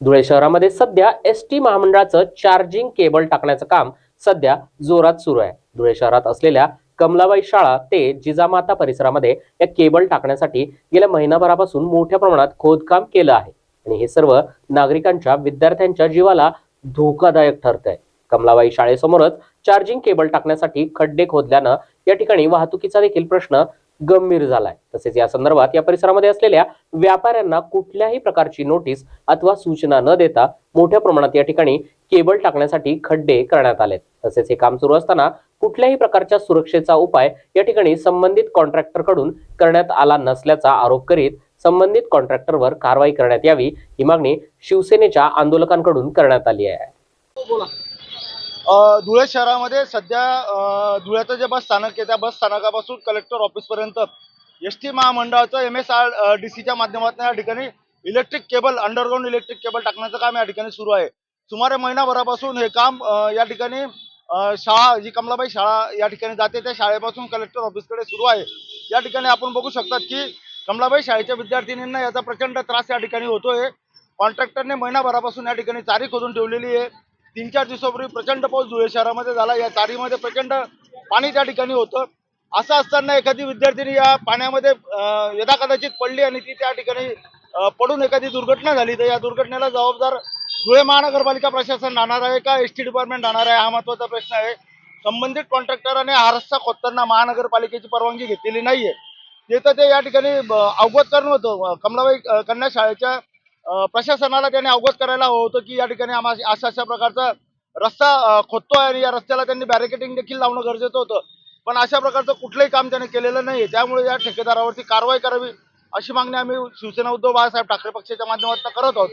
धुळे शहरामध्ये सध्या S T महामंडळाचं चार्जिंग केबल टाकण्याचं काम सध्या जोरात सुरू आहे. धुळे शहरात असलेल्या कमलाबाई शाळा ते जिजामाता परिसरामध्ये या केबल टाकण्यासाठी गेल्या महिनाभरापासून मोठ्या प्रमाणात खोदकाम केलं आहे. आणि हे सर्व नागरिकांच्या विद्यार्थ्यांच्या जीवाला धोकादायक ठरत आहे कमलाबाई शाळेसमोरच चार्जिंग केबल टाकण्यासाठी खड्डे खोदल्यानं या ठिकाणी वाहतुकीचा देखील प्रश्न गंभीर झालाय. तसेच या संदर्भात या परिसरामध्ये असलेल्या व्यापाऱ्यांना कुठल्याही प्रकारची नोटीस अथवा सूचना न देता मोठ्या प्रमाणात या ठिकाणी केबल टाकण्यासाठी खड्डे करण्यात आलेत. तसेच हे काम सुरू असताना कुठल्याही प्रकारच्या सुरक्षेचा उपाय या ठिकाणी संबंधित कॉन्ट्रॅक्टरकडून करण्यात आला नसल्याचा आरोप करीत संबंधित कॉन्ट्रॅक्टरवर कारवाई करण्यात यावी ही मागणी शिवसेनेच्या आंदोलकांकडून करण्यात आली आहे. बोला. धुळे शहरामध्ये सध्या धुळ्याचं जे बस स्थानक आहे त्या बस स्थानकापासून कलेक्टर ऑफिसपर्यंत एस टी महामंडळाचं एम एस आर डी सीच्या माध्यमातून या ठिकाणी electric cable underground electric cable टाकण्याचं काम या ठिकाणी सुरू आहे. सुमारे महिनाभरापासून हे काम या ठिकाणी शाळा जी कमलाबाई शाळा या ठिकाणी जाते त्या शाळेपासून कलेक्टर ऑफिसकडे सुरू आहे. या ठिकाणी आपण बघू शकतात की कमलाबाई शाळेच्या विद्यार्थिनींना याचा प्रचंड त्रास या ठिकाणी होतोय. कॉन्ट्रॅक्टरने महिनाभरापासून या ठिकाणी तारीख खोदून ठेवलेली आहे. तीन चार दिवसापूर्वी प्रचंड पाऊस धुळे शहरामध्ये झाला. या चारीमध्ये प्रचंड पाणी त्या ठिकाणी होतं. असं असताना एखादी विद्यार्थिनी या पाण्यामध्ये यदाकदाचित यदा कदाचित पडली आणि ती त्या ठिकाणी पडून एखादी दुर्घटना झाली तर या दुर्घटनेला जबाबदार धुळे महानगरपालिका प्रशासन राहणार आहे का? एस टी डिपार्टमेंट राहणार आहे हा महत्त्वाचा प्रश्न आहे. संबंधित कॉन्ट्रॅक्टराने हा रस्ता खोदताना महानगरपालिकेची परवानगी घेतलेली नाहीये. तिथं ते या ठिकाणी अवगत करणं होतं. कमलाबाई कन्या शाळेच्या प्रशासनाला त्यांनी अवगत करायला हवं होतं की या ठिकाणी आम्हा अशा अशा प्रकारचा रस्ता खोदतोय आणि या रस्त्याला त्यांनी बॅरिकेटिंग देखील लावणं गरजेचं होतं. पण अशा प्रकारचं कुठलंही काम त्याने केलेलं नाही त्यामुळे या ठेकेदारावरती कारवाई करावी अशी मागणी आम्ही शिवसेना उद्धव बाळासाहेब ठाकरे पक्षाच्या माध्यमातून करत आहोत.